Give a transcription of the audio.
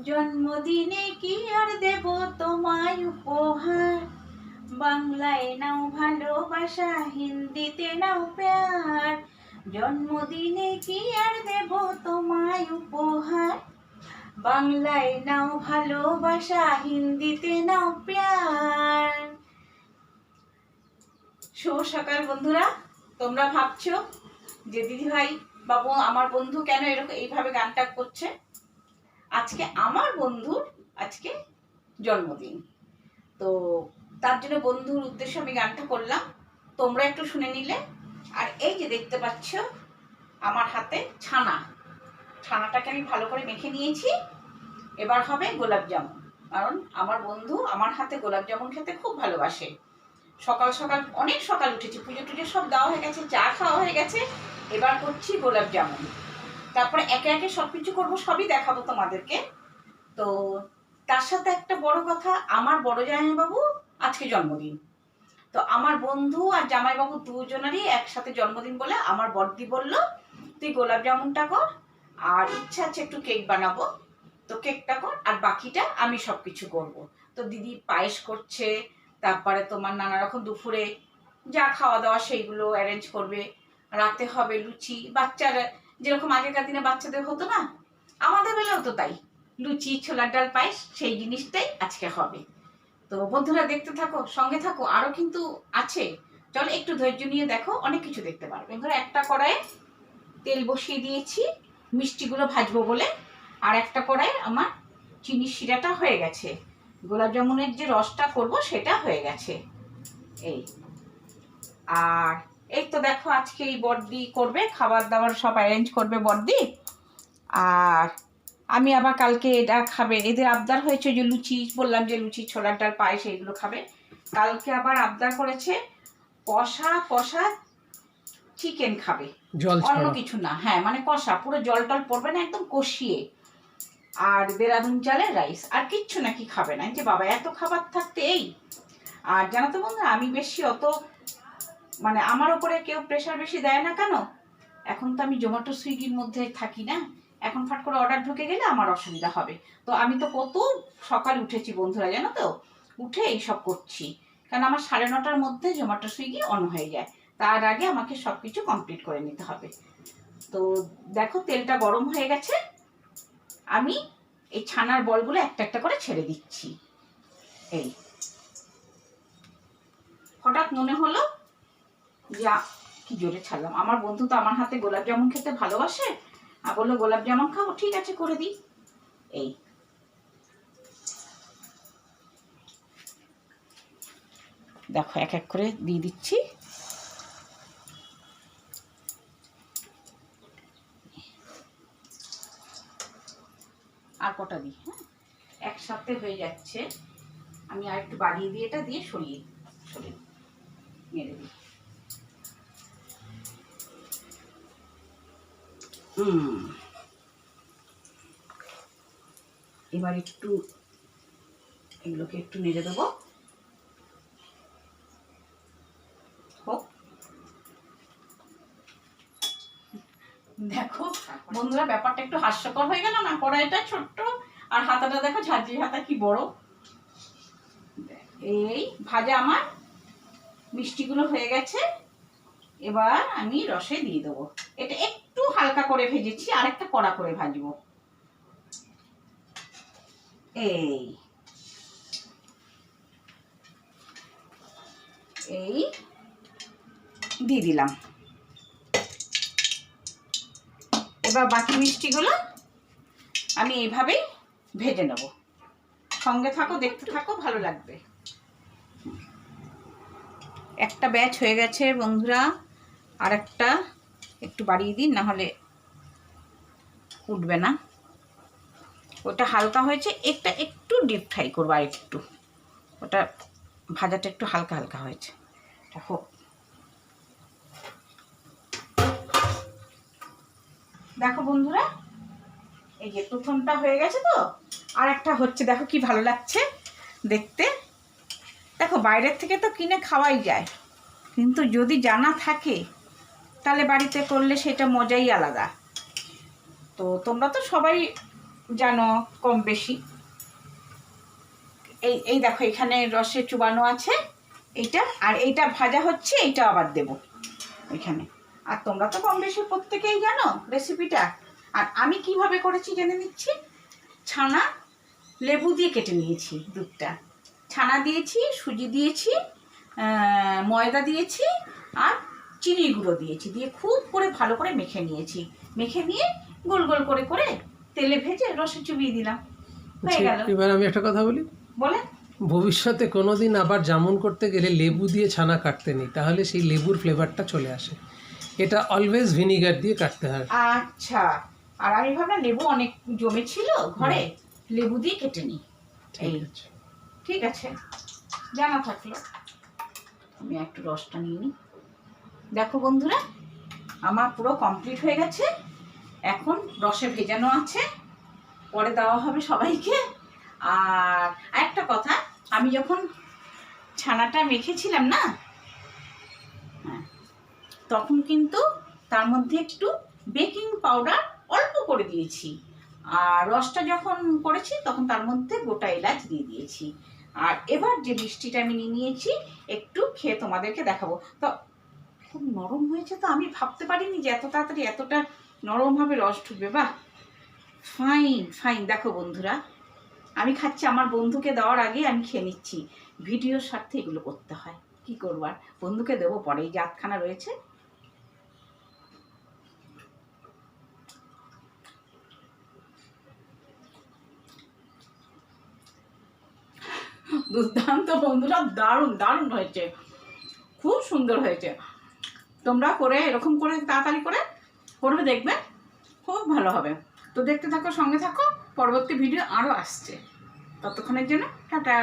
জন্মদিনে কি আর দেব তোমায় উপহার? বাংলায় নাও ভালোবাসা, হিন্দিতে নাও প্যার। জন্মদিনে কি আর দেব তোমায় উপহার? বাংলায় নাও ভালোবাসা, হিন্দিতে নাও প্যার। শুভ সকাল বন্ধুরা, তোমরা ভাবছ যে দিদি ভাই বাবু আমার বন্ধু কেন এরকম এইভাবে গানটা করছে? আজকে আমার বন্ধুর আজকে জন্মদিন। তো তার জন্য বন্ধুর উদ্দেশ্যে আমি গানটা করলাম। তোমরা একটু শুনে নিলে। আর এই যে দেখতে পাচ্ছ, আমার হাতে ছানা। ছানাটাকে আমি ভালো করে মেখে নিয়েছি। এবার হবে গোলাপ জামুন। কারণ আমার বন্ধু আমার হাতে গোলাপ জামুন খেতে খুব ভালোবাসে। সকাল সকাল, অনেক সকাল উঠেছি, পুজো টুজো সব দেওয়া হয়ে গেছে, চা খাওয়া হয়ে গেছে। এবার করছি গোলাপ জামুন। তারপরে একে একে সব কিছু করব, সবই দেখাবো তোমাদেরকে। তো তার সাথে একটা বড় কথা, আমার বড় জামাইবাবু আজকে জন্মদিন। তো আমার বন্ধু আর জামাইবাবু দুজনেরই একসাথে জন্মদিন বলে আমার বড়দি বলল, তুই গোলাপ জামুনটা কর, আর ইচ্ছা আছে একটু কেক বানাবো। তো কেকটা কর, আর বাকিটা আমি সব কিছু করব। তো দিদি পায়েস করছে, তারপরে তোমার নানা রকম দুপুরে যা খাওয়া দাওয়া সেইগুলো অ্যারেঞ্জ করবে। রাতে হবে লুচি, বাচ্চারা যেরকম আগেকার দিনে বাচ্চাদের হতো না, আমাদের বেলাও তো তাই। লুচি, ছোলার ডাল, পায়েস, সেই জিনিসটাই আজকে হবে। তো বন্ধুরা, দেখতে থাকো, সঙ্গে থাকো আরও কিন্তু আছে। চলো একটু ধৈর্য নিয়ে দেখো, অনেক কিছু দেখতে পারবে। বন্ধুরা একটা কড়াইয়ে তেল বসিয়ে দিয়েছি, মিষ্টিগুলো ভাজবো বলে। আর একটা কড়াই আমার চিনি শিরাটা হয়ে গেছে। গোলাপ জামুনের যে রসটা করব, সেটা হয়ে গেছে। এই। আর এই তো দেখো আজকে এই বর্দি করবে খাবার দাবার সব অ্যারেঞ্জ করবে বর্দি। আর আমি আবার কালকে এটা খাবে। এদের আবদার হয়েছে যে লুচি বললাম যে লুচি ছোলার ডাল পায়েস সেইগুলো খাবে। কালকে আবার আবদার করেছে কষা কষা চিকেন খাবে। অন্য কিছু না হ্যাঁ মানে কষা পুরো জল টল পড়বে না একদম কষিয়ে। আর দেরাদুন চালের রাইস আর কিচ্ছু নাকি খাবে না। যে বাবা এত খাবার থাকতে এই। আর জানো তো বন্ধু আমি বেশি অত মানে আমার ওপরে কেউ প্রেশার বেশি দেয় না কেন? এখন তো আমি জোম্যাটো সুইগির মধ্যে থাকি না? এখন ফাট করে অর্ডার ঢুকে গেলে আমার অসুবিধা হবে। তো আমি তো কত সকাল উঠেছি বন্ধুরা, জানো তো? উঠে এইসব করছি। কারণ আমার সাড়ে নটার মধ্যে জোম্যাটো সুইগি অন হয়ে যায়। তার আগে আমাকে সব কিছু কমপ্লিট করে নিতে হবে। তো দেখো, তেলটা গরম হয়ে গেছে। আমি এই ছানার বলগুলো একটা একটা করে ছেড়ে দিচ্ছি। এই। হঠাৎ মনে হলো যে, কি জোরে ছাড়লাম। আমার বন্ধু তো আমার হাতে গোলাপ জামুন খেতে ভালোবাসে। আর বলল, গোলাপ জামুন খাব, ঠিক আছে, করে দিই। এই। দেখো, এক এক করে দিয়ে দিচ্ছি। আর কটা দিই হ্যাঁ? একসাথে হয়ে যাচ্ছে। আমি আর একটু বাড়িয়ে দিয়ে এটা দিয়ে সরিয়ে সরিয়ে মেরে দিই। এবার একটু এগুলোকে একটু নেড়ে দেবো। দেখো, বন্ধুরা, ব্যাপারটা একটু হাস্যকর হয়ে গেল না? কড়াইটা ছোট্ট আর হাতাটা দেখো ঝাঁঝরি হাতা, কি বড়। এই ভাজা আমার। মিষ্টিগুলো হয়ে গেছে। এবার আমি রসে দিয়ে দেবো। এটা একটু হালকা করে ভেজেছি আর একটা কড়া করে ভাজবো। এই। এই। দিয়ে দিলাম। এবার বাকি মিষ্টিগুলো আমি এইভাবেই ভেজে নেব। সঙ্গে থাকো, দেখতে থাকো, ভালো লাগবে। একটা ব্যাচ হয়ে গেছে বন্ধুরা। আর একটা একটু বাড়িয়ে দিন না হলে উঠবে না। ওটা হালকা হয়েছে, একটা একটু ডিপ ফ্রাই করব আর একটু ওটা ভাজাটা একটু হালকা হালকা হয়েছে। হোক দেখো বন্ধুরা, এই যে প্রথমটা হয়ে গেছে তো আর একটা হচ্ছে, দেখো কি ভালো লাগছে দেখতে। দেখো, বাইরের থেকে তো কিনে খাওয়াই যায়। কিন্তু যদি জানা থাকে তাহলে বাড়িতে করলে সেটা মজাই আলাদা। তো তোমরা তো সবাই জানো কম বেশি। এই এই দেখো, এখানে রসে চুবানো আছে, এইটা, আর এইটা ভাজা হচ্ছে, এইটা আবার দেব এখানে। আর তোমরা তো কম বেশি প্রত্যেকেই জানো রেসিপিটা। আর আমি কীভাবে করেছি জেনে নিচ্ছি? ছানা লেবু দিয়ে কেটে নিয়েছি দুধটা। ছানা দিয়েছি, সুজি দিয়েছি ময়দা দিয়েছি, আর চিনি গুঁড়ো দিয়েছি দিয়ে খুব করে ভালো করে মেখে নিয়েছি। মেখে নিয়ে গোল গোল করে করে তেলে ভেজে রসে চুবিয়ে দিলাম। হয়ে আচ্ছা, গেল। এবার আমি একটা কথা বলি? বলে? ভবিষ্যতে কোনোদিন আবার জামুন করতে গেলে লেবু দিয়ে ছানা কাটতে নেই তাহলে সেই লেবুর ফ্লেভারটা চলে আসে। এটা অলওয়েজ ভিনিগার দিয়ে কাটতে হয়। আচ্ছা আর আমি ভাবলাম লেবু অনেক জমে ছিল ঘরে লেবু দিয়ে কেটে নিই। ঠিক আছে। ঠিক আছে। জানা থাকল। আমি একটু রসটা নিয়ে নিই। দেখো বন্ধুরা আমার পুরো কমপ্লিট হয়ে গেছে। এখন রসে ভেজানো আছে। পরে দেওয়া হবে সবাইকে। আর একটা কথা আমি যখন ছানাটা মেখেছিলাম না হ্যাঁ, তখন কিন্তু তার মধ্যে একটু বেকিং পাউডার অল্প করে দিয়েছি। আর রসটা যখন করেছি তখন তার মধ্যে গোটা এলাচ দিয়ে দিয়েছি। আর এবার যে মিষ্টিটা আমি নিয়ে নিয়েছি একটু খেয়ে তোমাদেরকে দেখাবো। তো খুব নরম হয়েছে তো? আমি ভাবতে পারিনি যে এত তাড়াতাড়ি এতটা নরমভাবে রস ঢুকবে। বাহ! ফাইন ফাইন দেখো বন্ধুরা, আমি খাচ্ছি। আমার বন্ধুকে দেওয়ার আগে আমি খেয়ে নিচ্ছি। ভিডিওর স্বার্থে এগুলো করতে হয়। কি করব আর? বন্ধুকে দেবো পরে। এই যে রয়েছে। দুর্দান্ত বন্ধুরা। দারুণ দারুণ হয়েছে। খুব সুন্দর হয়েছে। তোমরা করে, এরকম করে তাড়াতাড়ি করে করবে, দেখবে খুব ভালো হবে। তো দেখতে থাকো, সঙ্গে থাকো, পরবর্তী ভিডিও আরও আসছে। ততক্ষণের জন্য, টাটা।